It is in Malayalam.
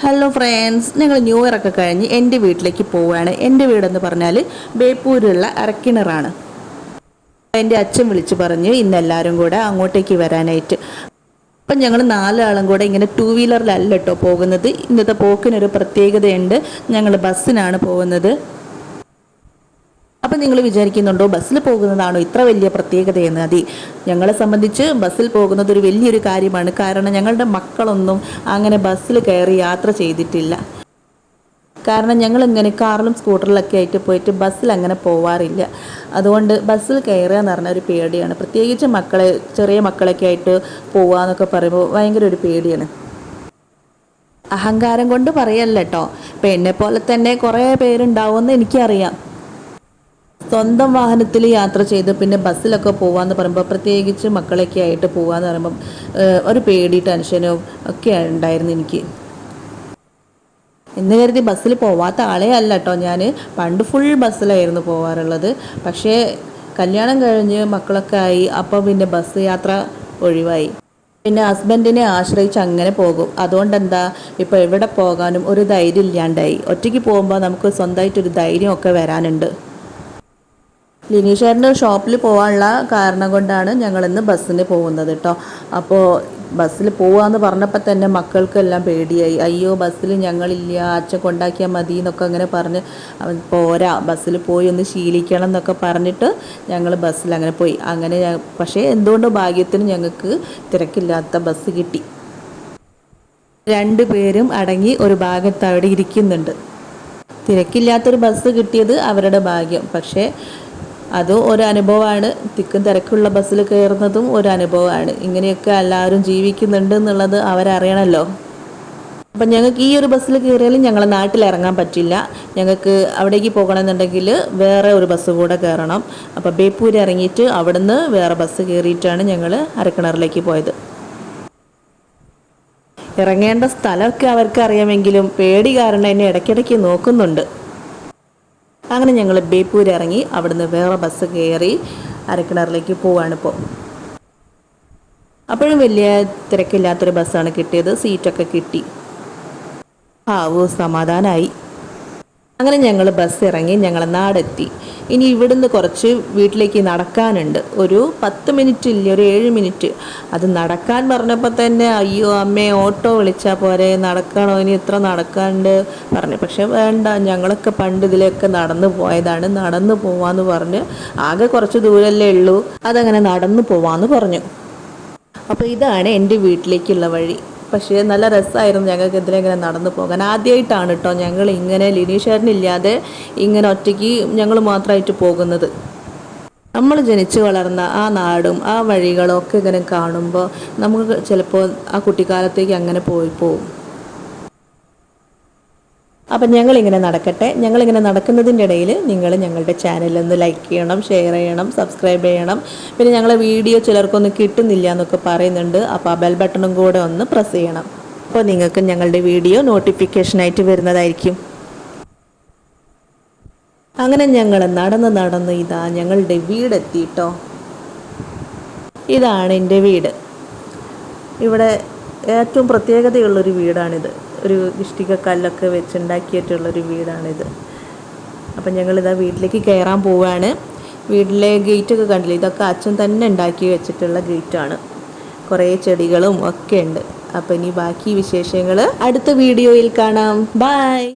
ഹലോ ഫ്രണ്ട്സ് ഞങ്ങൾ ന്യൂ ഇയർ ഒക്കെ കഴിഞ്ഞ് എന്റെ വീട്ടിലേക്ക് പോവുകയാണ്. എന്റെ വീടെന്ന് പറഞ്ഞാൽ ബേപ്പൂരുള്ള അരക്കിണറാണ്. എന്റെ അച്ഛൻ വിളിച്ച് പറഞ്ഞു ഇന്ന് എല്ലാവരും കൂടെ അങ്ങോട്ടേക്ക് വരാനായിട്ട്. അപ്പം ഞങ്ങൾ നാലാളും കൂടെ ഇങ്ങനെ ടൂ വീലറിലല്ല കേട്ടോ പോകുന്നത്. ഇന്നത്തെ പോക്കിനൊരു പ്രത്യേകതയുണ്ട്. ഞങ്ങൾ ബസ്സിനാണ് പോകുന്നത്. അപ്പം നിങ്ങൾ വിചാരിക്കുന്നുണ്ടോ ബസ്സിൽ പോകുന്നതാണോ ഇത്ര വലിയ പ്രത്യേകതയെന്ന് അതെ ഞങ്ങളെ സംബന്ധിച്ച് ബസ്സിൽ പോകുന്നത് ഒരു വലിയൊരു കാര്യമാണ്. കാരണം ഞങ്ങളുടെ മക്കളൊന്നും അങ്ങനെ ബസ്സിൽ കയറി യാത്ര ചെയ്തിട്ടില്ല. കാരണം ഞങ്ങൾ ഇങ്ങനെ കാറിലും സ്കൂട്ടറിലൊക്കെ ആയിട്ട് പോയിട്ട് ബസ്സിൽ അങ്ങനെ പോവാറില്ല. അതുകൊണ്ട് ബസ്സിൽ കയറുക എന്ന് പറഞ്ഞ ഒരു പേടിയാണ്. പ്രത്യേകിച്ച് മക്കളെ ചെറിയ മക്കളൊക്കെ ആയിട്ട് പോവുക എന്നൊക്കെ പറയുമ്പോൾ ഭയങ്കര ഒരു പേടിയാണ്. അഹങ്കാരം കൊണ്ട് പറയല്ല കേട്ടോ. ഇപ്പം എന്നെ പോലെ തന്നെ കുറേ പേരുണ്ടാവുമെന്ന് എനിക്കറിയാം. സ്വന്തം വാഹനത്തിൽ യാത്ര ചെയ്ത് പിന്നെ ബസ്സിലൊക്കെ പോകാമെന്ന് പറയുമ്പോൾ പ്രത്യേകിച്ച് മക്കളൊക്കെ ആയിട്ട് പോകാമെന്ന് പറയുമ്പം ഏഹ്, ഒരു പേടി ടെൻഷനും ഒക്കെ ഉണ്ടായിരുന്നു എനിക്ക്. എന്ന് കരുതി ബസ്സിൽ പോവാത്ത ആളെ അല്ല കേട്ടോ ഞാൻ പണ്ട് ഫുൾ ബസ്സിലായിരുന്നു പോവാറുള്ളത്. പക്ഷേ കല്യാണം കഴിഞ്ഞ് മക്കളൊക്കെ ആയി അപ്പോൾ പിന്നെ ബസ് യാത്ര ഒഴിവായി. പിന്നെ ഹസ്ബൻഡിനെ ആശ്രയിച്ച് അങ്ങനെ പോകും. അതുകൊണ്ട് എന്താ ഇപ്പോൾ എവിടെ പോകാനും ഒരു ധൈര്യം ഇല്ലാണ്ടായി. ഒറ്റയ്ക്ക് പോകുമ്പോൾ നമുക്ക് സ്വന്തമായിട്ടൊരു ധൈര്യമൊക്കെ വരാനുണ്ട്. ലിനീഷേറിന്റെ ഷോപ്പിൽ പോകാനുള്ള കാരണം കൊണ്ടാണ് ഞങ്ങളിന്ന് ബസ്സിന് പോകുന്നത് കേട്ടോ. അപ്പോൾ ബസ്സിൽ പോവാന്ന് പറഞ്ഞപ്പോൾ തന്നെ മക്കൾക്കെല്ലാം പേടിയായി. അയ്യോ ബസ്സിൽ ഞങ്ങളില്ല അച്ഛൻ കൊണ്ടാക്കിയാൽ മതി എന്നൊക്കെ അങ്ങനെ പറഞ്ഞ് പോരാ ബസ്സിൽ പോയി ഒന്ന് ശീലിക്കണം എന്നൊക്കെ പറഞ്ഞിട്ട് ഞങ്ങൾ ബസ്സിൽ അങ്ങനെ പോയി. അങ്ങനെ പക്ഷേ എന്തുകൊണ്ട് ഭാഗ്യത്തിന് ഞങ്ങൾക്ക് തിരക്കില്ലാത്ത ബസ് കിട്ടി. രണ്ടു പേരും അടങ്ങി ഒരു ഭാഗത്ത് അവിടെ ഇരിക്കുന്നുണ്ട്. തിരക്കില്ലാത്തൊരു ബസ് കിട്ടിയത് അവരുടെ ഭാഗ്യം. പക്ഷേ അതും ഒരു അനുഭവമാണ് തിക്കും തിരക്കുള്ള ബസ്സിൽ കയറുന്നതും ഒരു അനുഭവമാണ് ഇങ്ങനെയൊക്കെ എല്ലാവരും ജീവിക്കുന്നുണ്ട് എന്നുള്ളത് അവരറിയണമല്ലോ അപ്പം ഞങ്ങൾക്ക് ഈ ഒരു ബസ്സിൽ കയറിയാലും ഞങ്ങളെ നാട്ടിൽ ഇറങ്ങാൻ പറ്റില്ല. ഞങ്ങൾക്ക് അവിടേക്ക് പോകണമെന്നുണ്ടെങ്കിൽ വേറെ ഒരു ബസ് കൂടെ കയറണം. അപ്പോൾ ബേപ്പൂർ ഇറങ്ങിയിട്ട് അവിടുന്ന് വേറെ ബസ് കയറിയിട്ടാണ് ഞങ്ങൾ അരക്കിണറിലേക്ക് പോയത്. ഇറങ്ങേണ്ട സ്ഥലമൊക്കെ അവർക്ക് അറിയാമെങ്കിലും പേടി കാരണം എന്നെ ഇടയ്ക്കിടയ്ക്ക് നോക്കുന്നുണ്ട്. അങ്ങനെ ഞങ്ങൾ ബേപ്പൂർ ഇറങ്ങി അവിടുന്ന് വേറെ ബസ് കയറി അരക്കിണറിലേക്ക് പോവാണ് ഇപ്പോൾ അപ്പോഴും വലിയ തിരക്കില്ലാത്തൊരു ബസ്സാണ് കിട്ടിയത്. സീറ്റൊക്കെ കിട്ടി. ആവൂ സമാധാനമായി അങ്ങനെ ഞങ്ങൾ ബസ് ഇറങ്ങി ഞങ്ങളെ നാടെത്തി. ഇനി ഇവിടുന്ന് കുറച്ച് വീട്ടിലേക്ക് നടക്കാനുണ്ട്. ഒരു പത്ത് മിനിറ്റ് ഇല്ല ഒരു ഏഴ് മിനിറ്റ്. അത് നടക്കാൻ പറഞ്ഞപ്പോൾ തന്നെ അയ്യോ അമ്മേ ഓട്ടോ വിളിച്ചാൽ പോരെ നടക്കണോ? ഇനി ഇത്ര നടക്കാണ്ട് പറഞ്ഞു. പക്ഷെ വേണ്ട ഞങ്ങളൊക്കെ പണ്ട് ഇതിലൊക്കെ നടന്നു പോയതാണ്. നടന്നു പോവാന്ന് പറഞ്ഞ് ആകെ കുറച്ച് ദൂരല്ലേ ഉള്ളൂ. അതങ്ങനെ നടന്നു പോവാന്ന് പറഞ്ഞു. അപ്പോൾ ഇതാണ് എന്റെ വീട്ടിലേക്കുള്ള വഴി. പക്ഷേ നല്ല രസമായിരുന്നു ഞങ്ങൾക്ക് ഇതിലെങ്ങനെ നടന്നു പോകാൻ. ആദ്യമായിട്ടാണ് കേട്ടോ ഞങ്ങൾ ഇങ്ങനെ ലിനീഷേറിനില്ലാതെ ഇങ്ങനെ ഒറ്റയ്ക്ക് ഞങ്ങൾ മാത്രമായിട്ട് പോകുന്നത്. നമ്മൾ ജനിച്ചു വളർന്ന ആ നാടും ആ വഴികളും ഒക്കെ ഇങ്ങനെ കാണുമ്പോൾ നമുക്ക് ചിലപ്പോൾ ആ കുട്ടിക്കാലത്തേക്ക് അങ്ങനെ പോയി പോകും അപ്പം ഞങ്ങളിങ്ങനെ നടക്കട്ടെ. ഞങ്ങളിങ്ങനെ നടക്കുന്നതിന്റെ ഇടയിൽ നിങ്ങൾ ഞങ്ങളുടെ ചാനലൊന്ന് ലൈക്ക് ചെയ്യണം ഷെയർ ചെയ്യണം സബ്സ്ക്രൈബ് ചെയ്യണം. പിന്നെ ഞങ്ങളെ വീഡിയോ ചിലർക്കൊന്നും കിട്ടുന്നില്ല എന്നൊക്കെ പറയുന്നുണ്ട്. അപ്പോൾ ആ ബെൽ ബട്ടണും കൂടെ ഒന്ന് പ്രസ് ചെയ്യണം. അപ്പോൾ നിങ്ങൾക്ക് ഞങ്ങളുടെ വീഡിയോ നോട്ടിഫിക്കേഷനായിട്ട് വരുന്നതായിരിക്കും. അങ്ങനെ ഞങ്ങൾ നടന്ന് നടന്ന് ഇതാ ഞങ്ങളുടെ വീടെത്തിട്ടോ ഇതാണ് എന്റെ വീട്. ഇവിടെ ഏറ്റവും പ്രത്യേകതയുള്ളൊരു വീടാണിത്. ഒരു ഇഷ്ടിക കല്ലൊക്കെ വെച്ചുണ്ടാക്കിയിട്ടുള്ളൊരു വീടാണിത്. അപ്പം ഞങ്ങളിതാ വീട്ടിലേക്ക് കയറാൻ പോവുകയാണ് വീട്ടിലെ ഗേറ്റൊക്കെ കണ്ടില്ലേ? ഇതൊക്കെ അച്ഛൻ തന്നെ ഉണ്ടാക്കി വെച്ചിട്ടുള്ള ഗേറ്റാണ്. കുറേ ചെടികളും ഒക്കെ ഉണ്ട്. അപ്പം ഇനി ബാക്കി വിശേഷങ്ങൾ അടുത്ത വീഡിയോയിൽ കാണാം. ബൈ!